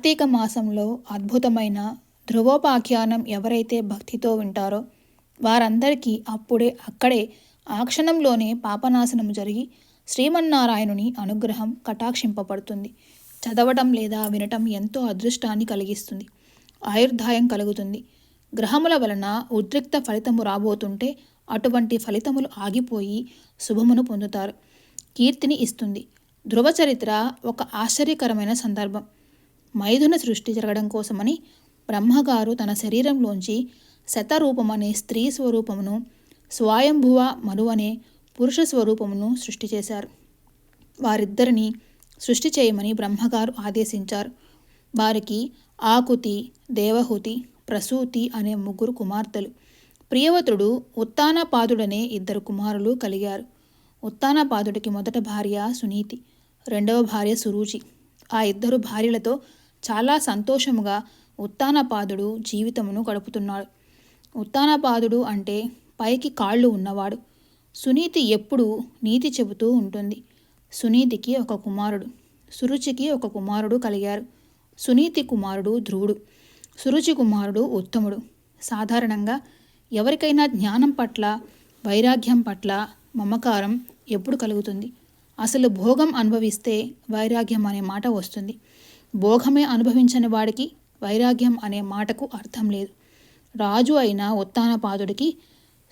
కార్తీక మాసంలో అద్భుతమైన ధ్రువోపాఖ్యానం ఎవరైతే భక్తితో వింటారో వారందరికీ అప్పుడే అక్కడే ఆ క్షణంలోనే పాపనాశనం జరిగి శ్రీమన్నారాయణుని అనుగ్రహం కటాక్షింపబడుతుంది. చదవటం లేదా వినటం ఎంతో అదృష్టాన్ని కలిగిస్తుంది. ఆయుర్దాయం కలుగుతుంది. గ్రహముల వలన ఉద్రిక్త ఫలితము రాబోతుంటే అటువంటి ఫలితములు ఆగిపోయి శుభమును పొందుతారు. కీర్తిని ఇస్తుంది. ధ్రువ చరిత్ర ఒక ఆశ్చర్యకరమైన సందర్భం. మైథున సృష్టి జరగడం కోసమని బ్రహ్మగారు తన శరీరంలోంచి శతరూపమనే అనే స్త్రీ స్వరూపమును స్వయంభువ మను అనే పురుష స్వరూపమును సృష్టి చేశారు. వారిద్దరిని సృష్టి చేయమని బ్రహ్మగారు ఆదేశించారు. వారికి ఆకుతి దేవహుతి ప్రసూతి అనే ముగ్గురు కుమార్తెలు. ప్రియవతుడు ఉత్తానపాదుడనే ఇద్దరు కుమారులు కలిగారు. ఉత్తానపాదుడికి మొదట భార్య సునీతి రెండవ భార్య సురూచి. ఆ ఇద్దరు భార్యలతో చాలా సంతోషముగా ఉత్తానపాదుడు జీవితమును గడుపుతున్నాడు. ఉత్తానపాదుడు అంటే పైకి కాళ్ళు ఉన్నవాడు. సునీతి ఎప్పుడూ నీతి చెబుతూ ఉంటుంది. సునీతికి ఒక కుమారుడు. సురుచికి ఒక కుమారుడు కలిగారు. సునీతి కుమారుడు ధ్రువుడు. సురుచి కుమారుడు ఉత్తముడు. సాధారణంగా ఎవరికైనా జ్ఞానం పట్ల వైరాగ్యం పట్ల మమకారం ఎప్పుడు కలుగుతుంది? అసలు భోగం అనుభవిస్తే వైరాగ్యం అనే మాట వస్తుంది. భోగమే అనుభవించని వాడికి వైరాగ్యం అనే మాటకు అర్థం లేదు. రాజు అయిన ఉత్తానపాదుడికి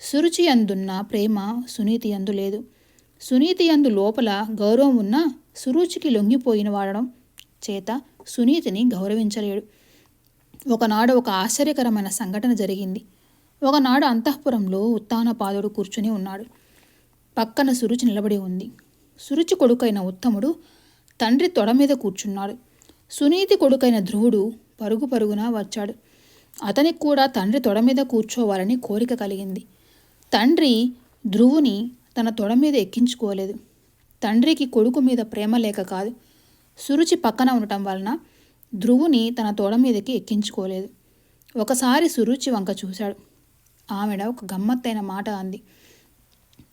సురుచి అందున్న ప్రేమ సునీతి అందు లేదు. సునీతి అందు లోపల గౌరవం ఉన్నా సురుచికి లొంగిపోయిన వాడడం చేత సునీతిని గౌరవించలేడు. ఒకనాడు ఒక ఆశ్చర్యకరమైన సంఘటన జరిగింది. ఒకనాడు అంతఃపురంలో ఉత్తానపాదుడు కూర్చుని ఉన్నాడు. పక్కన సురుచి నిలబడి ఉంది. సురుచి కొడుకైన ఉత్తముడు తండ్రి తొడ మీద కూర్చున్నాడు. సునీతి కొడుకైన ధ్రువుడు పరుగు పరుగున వచ్చాడు. అతనికి కూడా తండ్రి తొడ మీద కూర్చోవాలని కోరిక కలిగింది. తండ్రి ధ్రువుని తన తొడ మీద ఎక్కించుకోలేదు. తండ్రికి కొడుకు మీద ప్రేమ లేక కాదు. సురుచి పక్కన ఉండటం వలన ధ్రువుని తన తొడ మీదకి ఎక్కించుకోలేదు. ఒకసారి సురుచి వంక చూశాడు. ఆమెడ ఒక గమ్మత్తైన మాట అంది.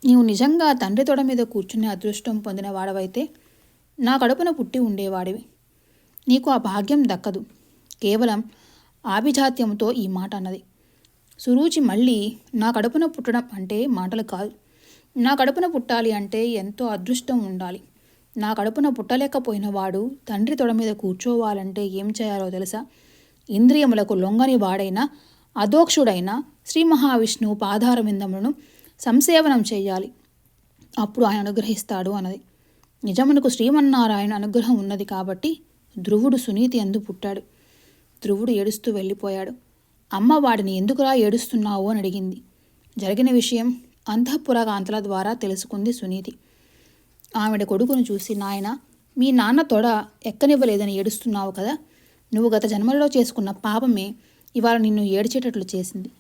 నీవు నిజంగా తండ్రి తొడ మీద కూర్చునే అదృష్టం పొందిన వాడవైతే నా కడుపున పుట్టి ఉండేవాడివి. నీకు ఆ భాగ్యం దక్కదు. కేవలం ఆభిజాత్యంతో ఈ మాట అన్నది. సురూచి మళ్ళీ నా కడుపున పుట్టడం అంటే మాటలు కాదు. నా కడుపున పుట్టాలి అంటే ఎంతో అదృష్టం ఉండాలి. నా కడుపున పుట్టలేకపోయిన వాడు తండ్రి తొడ మీద కూర్చోవాలంటే ఏం చేయాలో తెలుసా? ఇంద్రియములకు లొంగని వాడైన అదోక్షుడైన శ్రీ మహావిష్ణువు పాదారవిందములను సంసేవనం చేయాలి. అప్పుడు ఆయన అనుగ్రహిస్తాడు అన్నది. నిజమునకు శ్రీమన్నారాయణ అనుగ్రహం ఉన్నది కాబట్టి ధ్రువుడు సునీతి అందు పుట్టాడు. ధ్రువుడు ఏడుస్తూ వెళ్ళిపోయాడు. అమ్మ వాడిని ఎందుకురా ఏడుస్తున్నావు అని అడిగింది. జరిగిన విషయం అంతఃపురకాంతల ద్వారా తెలుసుకుంది సునీతి. ఆవిడ కొడుకును చూసి నాయన మీ నాన్న తొడ ఎక్కనివ్వలేదని ఏడుస్తున్నావు కదా? నువ్వు గత జన్మలో చేసుకున్న పాపమే ఇవాళ నిన్ను ఏడ్చేటట్లు చేసింది.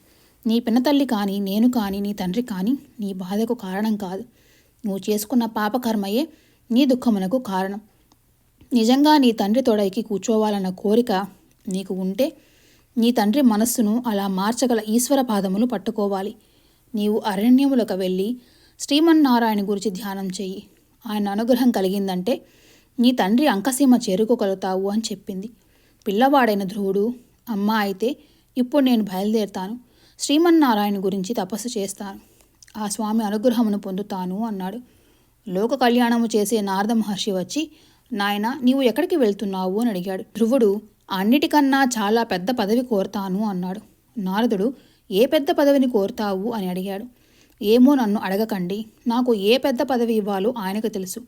నీ పిన్నతల్లి కానీ నేను కానీ నీ తండ్రి కానీ నీ బాధకు కారణం కాదు. నువ్వు చేసుకున్న పాపకర్మయే నీ దుఃఖమునకు కారణం. నిజంగా నీ తండ్రి తొడైకి కూర్చోవాలన్న కోరిక నీకు ఉంటే నీ తండ్రి మనస్సును అలా మార్చగల ఈశ్వర పాదములు పట్టుకోవాలి. నీవు అరణ్యములకు వెళ్ళి శ్రీమన్నారాయణ గురించి ధ్యానం చెయ్యి. ఆయన అనుగ్రహం కలిగిందంటే నీ తండ్రి అంకసీమ చేరుకోగలుగుతావు అని చెప్పింది. పిల్లవాడైన ధ్రువుడు అమ్మ అయితే ఇప్పుడు నేను బయలుదేరుతాను. శ్రీమన్నారాయణ గురించి తపస్సు చేస్తాను. ఆ స్వామి అనుగ్రహమును పొందుతాను అన్నాడు. లోక కళ్యాణము చేసే నారద మహర్షి వచ్చి నాయన నీవు ఎక్కడికి వెళ్తున్నావు? అని అడిగాడు. ధ్రువుడు అన్నిటికన్నా చాలా పెద్ద పదవి కోరుతాను అన్నాడు. నారదుడు ఏ పెద్ద పదవిని కోరుతావు? అని అడిగాడు. ఏమో నన్ను అడగకండి. నాకు ఏ పెద్ద పదవి ఇవ్వాలో ఆయనకు తెలుసు.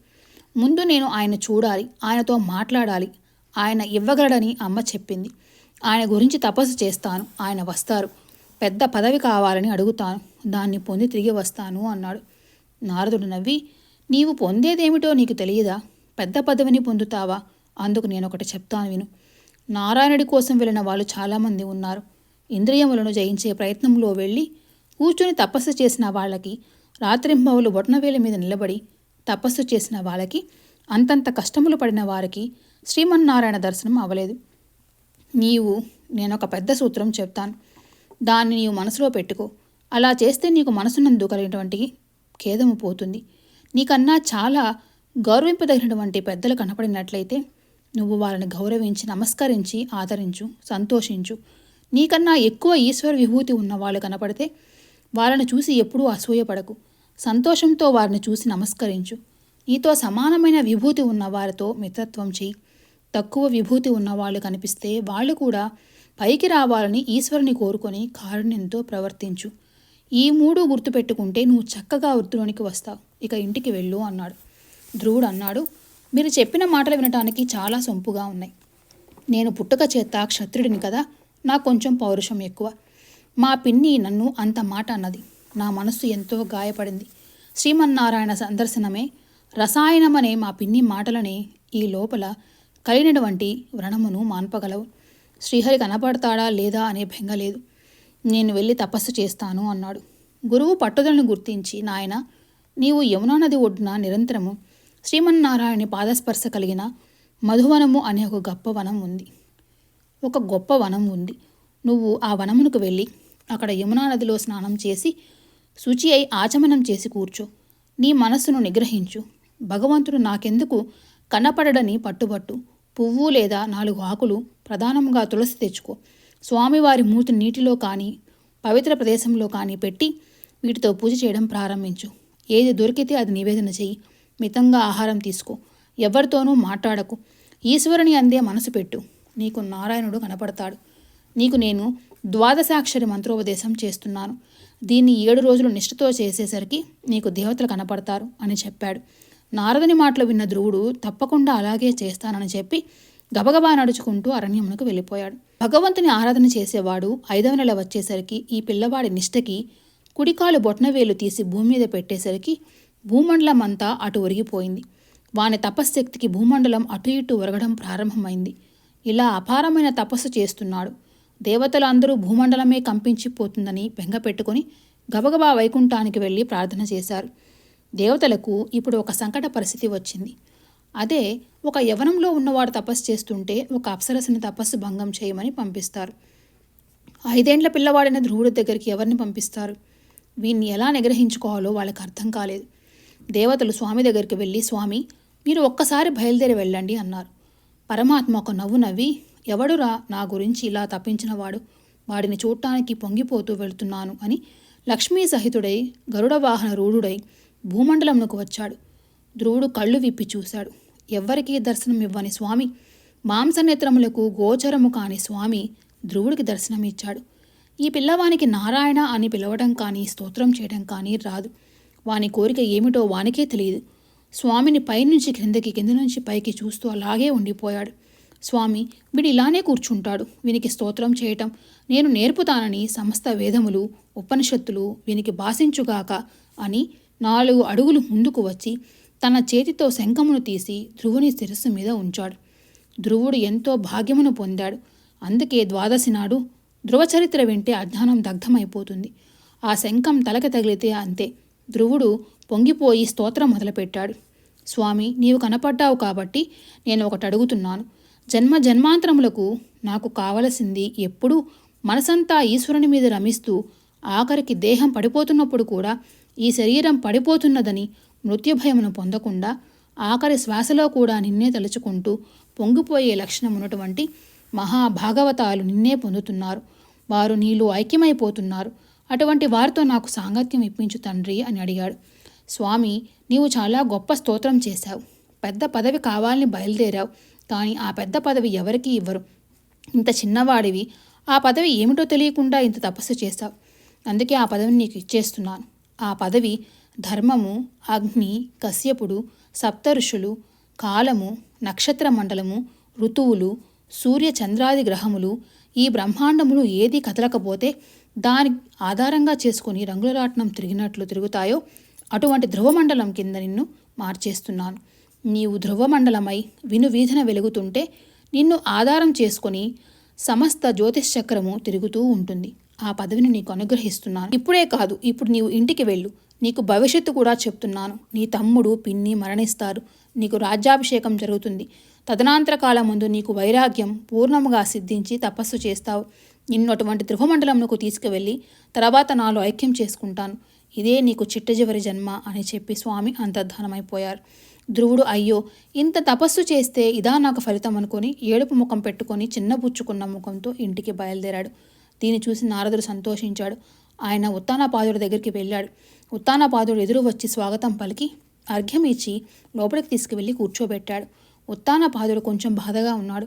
ముందు నేను ఆయన చూడాలి ఆయనతో మాట్లాడాలి. ఆయన ఇవ్వగలడని అమ్మ చెప్పింది. ఆయన గురించి తపస్సు చేస్తాను. ఆయన వస్తారు. పెద్ద పదవి కావాలని అడుగుతాను. దాన్ని పొంది తిరిగి వస్తాను అన్నాడు. నారదుడు నవ్వి నీవు పొందేదేమిటో నీకు తెలియదా? పెద్ద పదవిని పొందుతావా? అందుకు నేను ఒకటి చెప్తాను విను. నారాయణుడి కోసం వెళ్ళిన వాళ్ళు చాలామంది ఉన్నారు. ఇంద్రియములను జయించే ప్రయత్నంలో వెళ్ళి కూర్చుని తపస్సు చేసిన వాళ్ళకి రాత్రింబవులు బొట్నవేలి మీద నిలబడి తపస్సు చేసిన వాళ్ళకి అంతంత కష్టములు పడిన వారికి శ్రీమన్నారాయణ దర్శనం అవ్వలేదు. నీవు నేను ఒక పెద్ద సూత్రం చెప్తాను. దాన్ని నీవు మనసులో పెట్టుకో. అలా చేస్తే నీకు మనసునందు కలిగినటువంటి ఖేదము పోతుంది. నీకన్నా చాలా గౌరవింపదగినటువంటి పెద్దలు కనపడినట్లయితే నువ్వు వాళ్ళని గౌరవించి నమస్కరించి ఆదరించు సంతోషించు. నీకన్నా ఎక్కువ ఈశ్వర విభూతి ఉన్న వాళ్ళు కనపడితే వాళ్ళని చూసి ఎప్పుడూ అసూయపడకు. సంతోషంతో వారిని చూసి నమస్కరించు. నీతో సమానమైన విభూతి ఉన్న వారితో మిత్రత్వం చేయి తక్కువ విభూతి ఉన్న వాళ్ళు కనిపిస్తే వాళ్ళు కూడా పైకి రావాలని ఈశ్వరుని కోరుకొని కారుణ్యంతో ప్రవర్తించు. ఈ మూడు గుర్తుపెట్టుకుంటే నువ్వు చక్కగా వృత్తిలోనికి వస్తావు. ఇక ఇంటికి వెళ్ళు అన్నాడు. ధ్రువుడు అన్నాడు మీరు చెప్పిన మాటలు వినటానికి చాలా సొంపుగా ఉన్నాయి. నేను పుట్టుక చేత క్షత్రుడిని కదా నాకు కొంచెం పౌరుషం ఎక్కువ. మా పిన్ని నన్ను అంత మాట అన్నది. నా మనస్సు ఎంతో గాయపడింది. శ్రీమన్నారాయణ సందర్శనమే. రసాయనమనే మా పిన్ని మాటలనే ఈ లోపల కలిగినటువంటి వ్రణమును మాన్పగలవు. శ్రీహరి కనపడతాడా లేదా అనే బెంగ లేదు. నేను వెళ్ళి తపస్సు చేస్తాను అన్నాడు. గురువు పట్టుదలను గుర్తించి నాయన నీవు యమునా నది ఒడ్డున నిరంతరము శ్రీమన్నారాయణ పాదస్పర్శ కలిగిన మధువనము అనే ఒక గొప్ప వనం ఉంది. ఒక గొప్ప వనం ఉంది. నువ్వు ఆ వనమునకు వెళ్ళి అక్కడ యమునా నదిలో స్నానం చేసి శుచి అయి ఆచమనం చేసి కూర్చో. నీ మనస్సును నిగ్రహించు. భగవంతుడు నాకెందుకు కనపడడని పట్టుబట్టు? పువ్వు లేదా నాలుగు ఆకులు ప్రధానంగా తులసి తెచ్చుకో. స్వామివారి మూర్తి నీటిలో కానీ పవిత్ర ప్రదేశంలో కానీ పెట్టి వీటితో పూజ చేయడం ప్రారంభించు. ఏది దొరికితే అది నివేదన చెయ్యి. మితంగా ఆహారం తీసుకో. ఎవరితోనూ మాట్లాడకు. ఈశ్వరుని అందే మనసు పెట్టు. నీకు నారాయణుడు కనపడతాడు. నీకు నేను ద్వాదశాక్షరి మంత్రోపదేశం చేస్తున్నాను. దీన్ని ఏడు రోజులు నిష్ఠతో చేసేసరికి నీకు దేవతలు కనపడతారు అని చెప్పాడు. నారదుని మాటలు విన్న ధ్రువుడు తప్పకుండా అలాగే చేస్తానని చెప్పి గబగబా నడుచుకుంటూ అరణ్యమునకు వెళ్ళిపోయాడు. భగవంతుని ఆరాధన చేసేవాడు ఐదవ నెల వచ్చేసరికి ఈ పిల్లవాడి నిష్టకి కుడికాలు బొట్నవేలు తీసి భూమి మీద పెట్టేసరికి భూమండలం అంతా అటు ఒరిగిపోయింది. వాని తపశ్శక్తికి భూమండలం అటు ఇటు ఒరగడం ప్రారంభమైంది. ఇలా అపారమైన తపస్సు చేస్తున్నాడు. దేవతలు అందరూ భూమండలమే కంపించిపోతుందని బెంగపెట్టుకుని గబగబా వైకుంఠానికి వెళ్ళి ప్రార్థన చేశారు. దేవతలకు ఇప్పుడు ఒక సంకట పరిస్థితి వచ్చింది. అదే ఒక యవనంలో ఉన్నవాడు తపస్సు చేస్తుంటే ఒక అప్సరసని తపస్సు భంగం చేయమని పంపిస్తారు. ఐదేండ్ల పిల్లవాడైన ధ్రువుడి దగ్గరికి ఎవరిని పంపిస్తారు? వీన్ని ఎలా నిగ్రహించుకోవాలో వాళ్ళకి అర్థం కాలేదు. దేవతలు స్వామి దగ్గరికి వెళ్ళి స్వామి మీరు ఒక్కసారి బయలుదేరి వెళ్ళండి అన్నారు. పరమాత్మ ఒక నవ్వు నవ్వి ఎవడురా నా గురించి ఇలా తప్పించినవాడు వాడిని చూడటానికి పొంగిపోతూ వెళ్తున్నాను అని లక్ష్మీ సహితుడై గరుడ వాహన రూఢుడై భూమండలంలోకి వచ్చాడు. ధ్రువుడు కళ్ళు విప్పి చూశాడు. ఎవ్వరికీ దర్శనం ఇవ్వని స్వామి మాంసనేత్రములకు గోచరము కాని స్వామి ధ్రువుడికి దర్శనమిచ్చాడు. ఈ పిల్లవానికి నారాయణ అని పిలవడం కానీ స్తోత్రం చేయడం కానీ రాదు. వాని కోరిక ఏమిటో వానికే తెలియదు. స్వామిని పైనుంచి క్రిందకి కింద నుంచి పైకి చూస్తూ అలాగే ఉండిపోయాడు. స్వామి వీడు ఇలానే కూర్చుంటాడు. వీనికి స్తోత్రం చేయటం నేను నేర్పుతానని సమస్త వేదములు ఉపనిషత్తులు వీనికి భాషించుగాక అని నాలుగు అడుగులు ముందుకు వచ్చి తన చేతితో శంఖమును తీసి ధ్రువుని శిరస్సు మీద ఉంచాడు. ధ్రువుడు ఎంతో భాగ్యమును పొందాడు. అందుకే ద్వాదశి నాడు ధ్రువచరిత్ర వింటే అజ్ఞానం దగ్ధమైపోతుంది. ఆ శంఖం తలకి తగిలితే అంతే. ధ్రువుడు పొంగిపోయి స్తోత్రం మొదలుపెట్టాడు. స్వామి నీవు కనపడ్డావు కాబట్టి నేను ఒకటి అడుగుతున్నాను. జన్మ జన్మాంతరములకు నాకు కావలసింది ఎప్పుడూ మనసంతా ఈశ్వరుని మీద రమిస్తూ ఆఖరికి దేహం పడిపోతున్నప్పుడు కూడా ఈ శరీరం పడిపోతున్నదని మృత్యుభయమును పొందకుండా ఆఖరి శ్వాసలో కూడా నిన్నే తలుచుకుంటూ పొంగిపోయే లక్షణం ఉన్నటువంటి మహాభాగవతాలు నిన్నే పొందుతున్నారు. వారు నీలో ఐక్యమైపోతున్నారు. అటువంటి వారితో నాకు సాంగత్యం ఇప్పించు తండ్రి అని అడిగాడు. స్వామి నీవు చాలా గొప్ప స్తోత్రం చేశావు. పెద్ద పదవి కావాలని బయలుదేరావు. కానీ ఆ పెద్ద పదవి ఎవరికీ ఇవ్వరు. ఇంత చిన్నవాడివి. ఆ పదవి ఏమిటో తెలియకుండా ఇంత తపస్సు చేశావు. అందుకే ఆ పదవిని నీకు ఇచ్చేస్తున్నాను. ఆ పదవి ధర్మము అగ్ని కశ్యపుడు సప్తఋషులు కాలము నక్షత్ర మండలము ఋతువులు సూర్య చంద్రాది గ్రహములు ఈ బ్రహ్మాండములు ఏది కదలకపోతే దాని ఆధారంగా చేసుకుని రంగుల రాట్నం తిరిగినట్లు తిరుగుతాయో అటువంటి ధ్రువమండలం కింద నిన్ను మార్చేస్తున్నాను. నీవు ధ్రువమండలమై విను వీధన వెలుగుతుంటే నిన్ను ఆధారం చేసుకొని సమస్త జ్యోతిష్ చక్రము తిరుగుతూ ఉంటుంది. ఆ పదవిని నీకు అనుగ్రహిస్తున్నాను. ఇప్పుడే కాదు ఇప్పుడు నీవు ఇంటికి వెళ్ళు. నీకు భవిష్యత్తు కూడా చెప్తున్నాను. నీ తమ్ముడు పిన్ని మరణిస్తారు. నీకు రాజ్యాభిషేకం జరుగుతుంది. తదనాంతర కాలం ముందు నీకు వైరాగ్యం పూర్ణముగా సిద్ధించి తపస్సు చేస్తావు. నిన్ను అటువంటి ధ్రువమండలంకు తీసుకువెళ్ళి తర్వాత నాలో ఐక్యం చేసుకుంటాను. ఇదే నీకు చిట్ట చివరి జన్మ అని చెప్పి స్వామి అంతర్ధానమైపోయారు. ధ్రువుడు అయ్యో ఇంత తపస్సు చేస్తే ఇదా నాకు ఫలితం అనుకొని ఏడుపు ముఖం పెట్టుకొని చిన్నపుచ్చుకున్న ముఖంతో ఇంటికి బయలుదేరాడు. దీన్ని చూసి నారదుడు సంతోషించాడు. ఆయన ఉత్తానపాదుడి దగ్గరికి వెళ్ళాడు. ఉత్తానపాదుడు ఎదురు వచ్చి స్వాగతం పలికి అర్ఘ్యం ఇచ్చి లోపలికి తీసుకువెళ్ళి కూర్చోబెట్టాడు. ఉత్తానపాదుడు కొంచెం బాధగా ఉన్నాడు.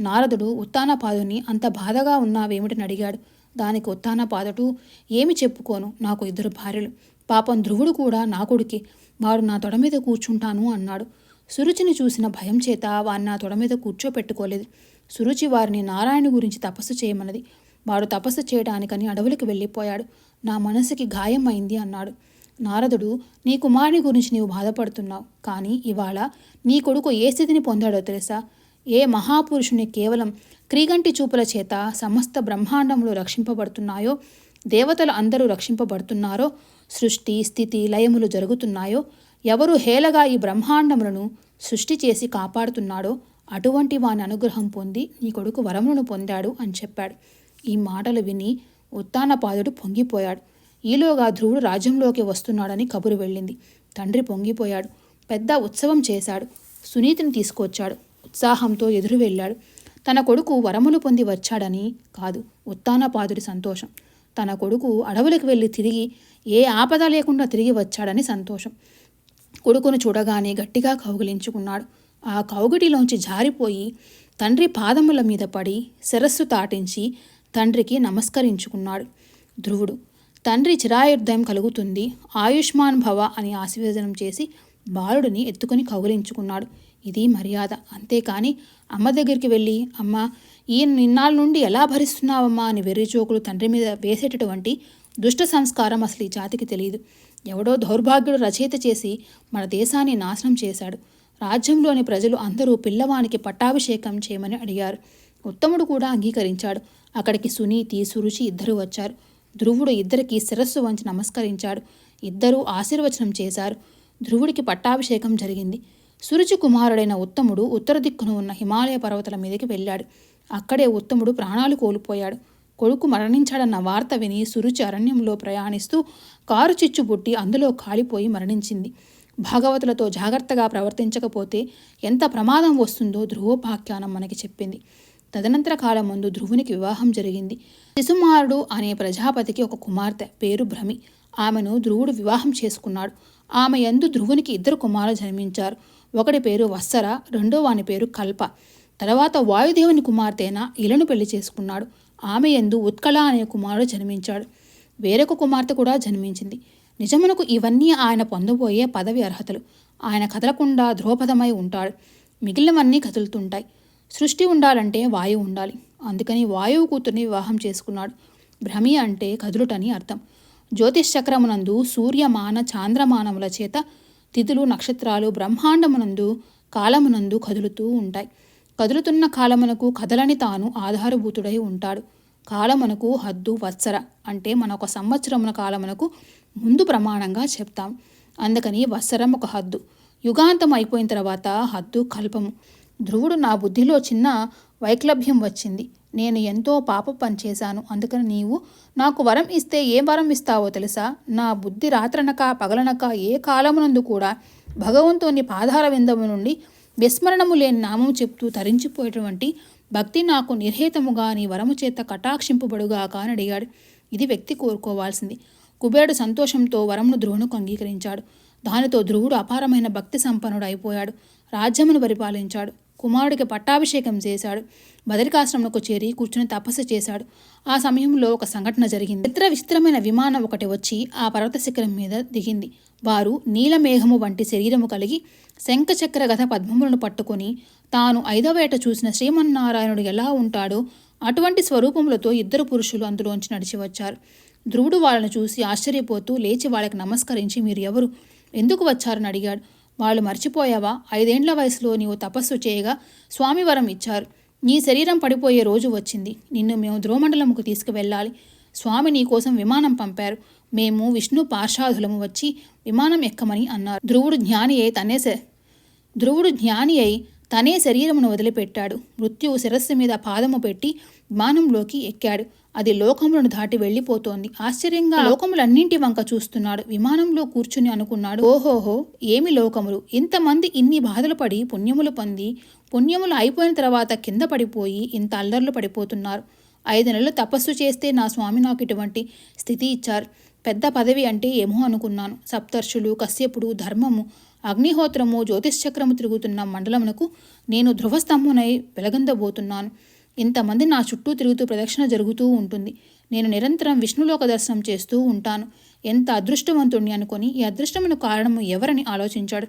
నారదుడు ఉత్తానపాదుని అంత బాధగా ఉన్నావేమిటని అడిగాడు. దానికి ఉత్తానపాదుడు ఏమి చెప్పుకోను నాకు ఇద్దరు భార్యలు. పాపం ధ్రువుడు కూడా నా కొడుకే. వాడు నా తొడ మీద కూర్చుంటాను అన్నాడు. సురుచిని చూసిన భయం చేత వారిని నా తొడ మీద కూర్చోపెట్టుకోలేదు. సురుచి వారిని నారాయణ గురించి తపస్సు చేయమన్నది. వాడు తపస్సు చేయడానికని అడవులకు వెళ్ళిపోయాడు. నా మనసుకి గాయం అయింది అన్నాడు. నారదుడు నీ కుమారుని గురించి నీవు బాధపడుతున్నావు కానీ ఇవాళ నీ కొడుకు ఏ స్థితిని పొందాడో తెలుసా? ఏ మహాపురుషుని కేవలం క్రీగంటి చూపుల చేత సమస్త బ్రహ్మాండములు రక్షింపబడుతున్నాయో దేవతలు అందరూ రక్షింపబడుతున్నారో సృష్టి స్థితి లయములు జరుగుతున్నాయో ఎవరు హేలగా ఈ బ్రహ్మాండములను సృష్టి చేసి కాపాడుతున్నాడో అటువంటి వాని అనుగ్రహం పొంది నీ కొడుకు వరములను పొందాడు అని చెప్పాడు. ఈ మాటలు విని ఉత్తానపాదుడు పొంగిపోయాడు. ఈలోగా ధ్రువుడు రాజ్యంలోకి వస్తున్నాడని కబురు వెళ్ళింది. తండ్రి పొంగిపోయాడు. పెద్ద ఉత్సవం చేశాడు. సునీతిని తీసుకొచ్చాడు. ఉత్సాహంతో ఎదురు వెళ్ళాడు. తన కొడుకు వరములు పొంది వచ్చాడని కాదు ఉత్తానపాదుడి సంతోషం. తన కొడుకు అడవులకు వెళ్ళి తిరిగి ఏ ఆపద లేకుండా తిరిగి వచ్చాడని సంతోషం. కొడుకును చూడగానే గట్టిగా కౌగిలించుకున్నాడు. ఆ కౌగిటిలోంచి జారిపోయి తండ్రి పాదముల మీద పడి శిరస్సు తాటించి తండ్రికి నమస్కరించుకున్నాడు. ధ్రువుడు తండ్రి చిరాయుర్దయం కలుగుతుంది. ఆయుష్మాన్ భవ అని ఆశీర్వదనం చేసి బాలుడిని ఎత్తుకొని కౌగిలించుకున్నాడు. ఇది మర్యాద. అంతేకాని అమ్మ దగ్గరికి వెళ్ళి అమ్మ ఈ నిన్నాళ్ళ నుండి ఎలా భరిస్తున్నావమ్మా? అని వెర్రిచోకులు తండ్రి మీద వేసేటటువంటి దుష్ట సంస్కారం అసలు ఈ జాతికి తెలియదు ఎవడో దౌర్భాగ్యుడు రచయిత చేసి మన దేశాన్ని నాశనం చేశాడు. రాజ్యంలోని ప్రజలు అందరూ పిల్లవానికి పట్టాభిషేకం చేయమని అడిగారు. ఉత్తముడు కూడా అంగీకరించాడు. అక్కడికి సునీతి సురుచి ఇద్దరు వచ్చారు. ధ్రువుడు ఇద్దరికి శిరస్సు వంచి నమస్కరించాడు. ఇద్దరూ ఆశీర్వచనం చేశారు. ధ్రువుడికి పట్టాభిషేకం జరిగింది. సురుచి కుమారుడైన ఉత్తముడు ఉత్తర దిక్కున ఉన్న హిమాలయ పర్వతాల మీదకి వెళ్ళాడు. అక్కడే ఉత్తముడు ప్రాణాలు కోల్పోయాడు. కొడుకు మరణించాడన్న వార్త విని సురుచి అరణ్యంలో ప్రయాణిస్తూ కారు చిచ్చుబుట్టి అందులో కాలిపోయి మరణించింది. భాగవతులతో జాగ్రత్తగా ప్రవర్తించకపోతే ఎంత ప్రమాదం వస్తుందో ధ్రువోపాఖ్యానం మనకి చెప్పింది. తదనంతర కాలం ముందు ధ్రువునికి వివాహం జరిగింది. శిశుమారుడు అనే ప్రజాపతికి ఒక కుమార్తె పేరు భ్రమి. ఆమెను ధ్రువుడు వివాహం చేసుకున్నాడు. ఆమె యందు ధ్రువునికి ఇద్దరు కుమారులు జన్మించారు. ఒకటి పేరు వత్సర రెండో వాని పేరు కల్ప. తర్వాత వాయుదేవుని కుమార్తెన ఇలను పెళ్ళి చేసుకున్నాడు. ఆమె యందు ఉత్కళ అనే కుమారుడు జన్మించాడు. వేరొక కుమార్తె కూడా జన్మించింది. నిజమునకు ఇవన్నీ ఆయన పొందబోయే పదవి అర్హతలు. ఆయన కదలకుండా ధ్రువపదమై ఉంటాడు. మిగిలినవన్నీ కదులుతుంటాయి. సృష్టి ఉండాలంటే వాయువు ఉండాలి. అందుకని వాయువు కూతుర్ని వివాహం చేసుకున్నాడు. భ్రమి అంటే కదులుటని అర్థం. జ్యోతిష్ చక్రమునందు సూర్యమాన చాంద్రమానముల చేత తిథులు నక్షత్రాలు బ్రహ్మాండమునందు కాలమునందు కదులుతూ ఉంటాయి. కదులుతున్న కాలమునకు కదలని తాను ఆధారభూతుడై ఉంటాడు. కాలమునకు హద్దు వత్సర అంటే మన ఒక సంవత్సరమున కాలమునకు ముందు ప్రమాణంగా చెప్తాం. అందుకని వత్సరం ఒక హద్దు. యుగాంతం అయిపోయిన తర్వాత హద్దు కల్పము. ధ్రువుడు నా బుద్ధిలో చిన్న వైక్లభ్యం వచ్చింది. నేను ఎంతో పాప పని చేశాను. అందుకని నీవు నాకు వరం ఇస్తే ఏ వరం ఇస్తావో తెలుసా? నా బుద్ధి రాత్రనక పగలనక ఏ కాలమునందు కూడా భగవంతుని పాదాల విందము నుండి విస్మరణము లేని నామం చెప్తూ తరించిపోయేటువంటి భక్తి నాకు నిర్హేతముగా నీ వరము చేత కటాక్షింపుబడుగా అని అడిగాడు. ఇది వ్యక్తి కోరుకోవాల్సింది. కుబేరుడు సంతోషంతో వరమును ధ్రువునుకు అంగీకరించాడు. దానితో ధ్రువుడు అపారమైన భక్తి సంపన్నుడు అయిపోయాడు. రాజ్యమును పరిపాలించాడు. కుమారుడికి పట్టాభిషేకం చేశాడు. బదరికాశ్రమంలోకి చేరి కూర్చుని తపస్సు చేశాడు. ఆ సమయంలో ఒక సంఘటన జరిగింది. ఇతర విచిత్రమైన విమానం ఒకటి వచ్చి ఆ పర్వత శిఖరం మీద దిగింది. వారు నీలమేఘము వంటి శరీరము కలిగి శంఖచక్ర గత పద్మములను పట్టుకొని తాను ఐదవ ఏట చూసిన శ్రీమన్నారాయణుడు ఎలా ఉంటాడో అటువంటి స్వరూపములతో ఇద్దరు పురుషులు అందులోంచి నడిచి వచ్చారు. ధ్రువుడు వాళ్ళను చూసి ఆశ్చర్యపోతూ లేచి వాళ్ళకి నమస్కరించి మీరు ఎవరు? ఎందుకు వచ్చారని అడిగాడు. వాళ్ళు మర్చిపోయావా? ఐదేండ్ల వయసులో నీవు తపస్సు చేయగా స్వామివరం ఇచ్చారు. నీ శరీరం పడిపోయే రోజు వచ్చింది. నిన్ను మేము ధ్రువమండలముకు తీసుకువెళ్ళాలి. స్వామి నీ కోసం విమానం పంపారు. మేము విష్ణు పార్షాధులము వచ్చి విమానం ఎక్కమని అన్నారు. ధ్రువుడు జ్ఞాని అయి తనే ధ్రువుడు జ్ఞాని అయి తనే శరీరమును వదిలిపెట్టాడు. మృత్యువు శిరస్సు మీద పాదము పెట్టి విమానంలోకి ఎక్కాడు. అది లోకములను దాటి వెళ్ళిపోతోంది. ఆశ్చర్యంగా లోకములన్నింటి వంక చూస్తున్నాడు. విమానంలో కూర్చుని అనుకున్నాడు. ఓహోహో ఏమి లోకములు? ఇంతమంది ఇన్ని బాధలు పడి పుణ్యములు పొంది పుణ్యములు అయిపోయిన తర్వాత కింద పడిపోయి ఇంత అల్లర్లు పడిపోతున్నారు. ఐదు నెలలు తపస్సు చేస్తే నా స్వామి నాకు ఇటువంటి స్థితి ఇచ్చారు. పెద్ద పదవి అంటే ఏమో అనుకున్నాను. సప్తర్షులు కశ్యపుడు ధర్మము అగ్నిహోత్రము జ్యోతిష్చక్రము తిరుగుతున్న మండలమునకు నేను ధ్రువస్తంభునై వెలగందబోతున్నాను. ఇంతమంది నా చుట్టూ తిరుగుతూ ప్రదక్షిణ జరుగుతూ ఉంటుంది. నేను నిరంతరం విష్ణులోక దర్శనం చేస్తూ ఉంటాను. ఎంత అదృష్టవంతుణ్ణి అనుకొని ఈ అదృష్టమును కారణము ఎవరని ఆలోచించాడు?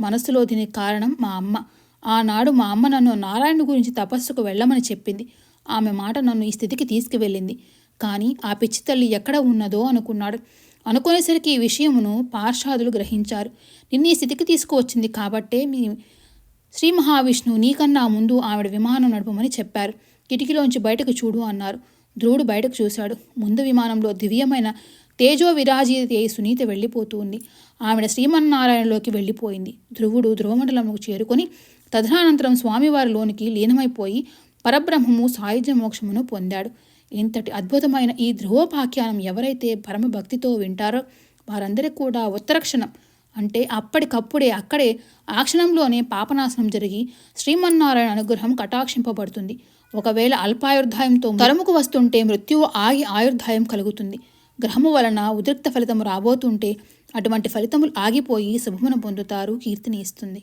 మనస్సులో దీనికి కారణం మా అమ్మ. ఆనాడు మా అమ్మ నన్ను నారాయణ గురించి తపస్సుకు వెళ్ళమని చెప్పింది. ఆమె మాట నన్ను ఈ స్థితికి తీసుకువెళ్ళింది. కానీ ఆ పిచ్చి తల్లి ఎక్కడ ఉన్నదో అనుకున్నాడు. అనుకునేసరికి ఈ విషయమును పార్షాదులు గ్రహించారు. నిన్న ఈ స్థితికి తీసుకువచ్చింది కాబట్టే మీ శ్రీ మహావిష్ణువు నీకన్నా ముందు ఆవిడ విమానం నడపమని చెప్పారు. కిటికీలోంచి బయటకు చూడు అన్నారు. ధ్రువుడు బయటకు చూశాడు. ముందు విమానంలో దివ్యమైన తేజో విరాజిత సునీత వెళ్ళిపోతూ ఉంది. ఆవిడ శ్రీమన్నారాయణలోకి వెళ్ళిపోయింది. ధ్రువుడు ధ్రువమండలంకు చేరుకొని తదనంతరం స్వామివారిలోనికి లీనమైపోయి పరబ్రహ్మము సాయుధ్య మోక్షమును పొందాడు. ఇంతటి అద్భుతమైన ఈ ధ్రువోపాఖ్యానం ఎవరైతే పరమ భక్తితో వింటారో వారందరికీ కూడా ఉత్తరక్షణం. అంటే అప్పటికప్పుడే అక్కడే ఆ క్షణంలోనే పాపనాశనం జరిగి శ్రీమన్నారాయణ అనుగ్రహం కటాక్షింపబడుతుంది. ఒకవేళ అల్పాయుర్ధాయంతో తరుముకు వస్తుంటే మృత్యువు ఆగి ఆయుర్ధాయం కలుగుతుంది. గ్రహము వలన ఉద్రిక్త ఫలితం రాబోతుంటే అటువంటి ఫలితములు ఆగిపోయి శుభమును పొందుతారు కీర్తిని ఇస్తుంది.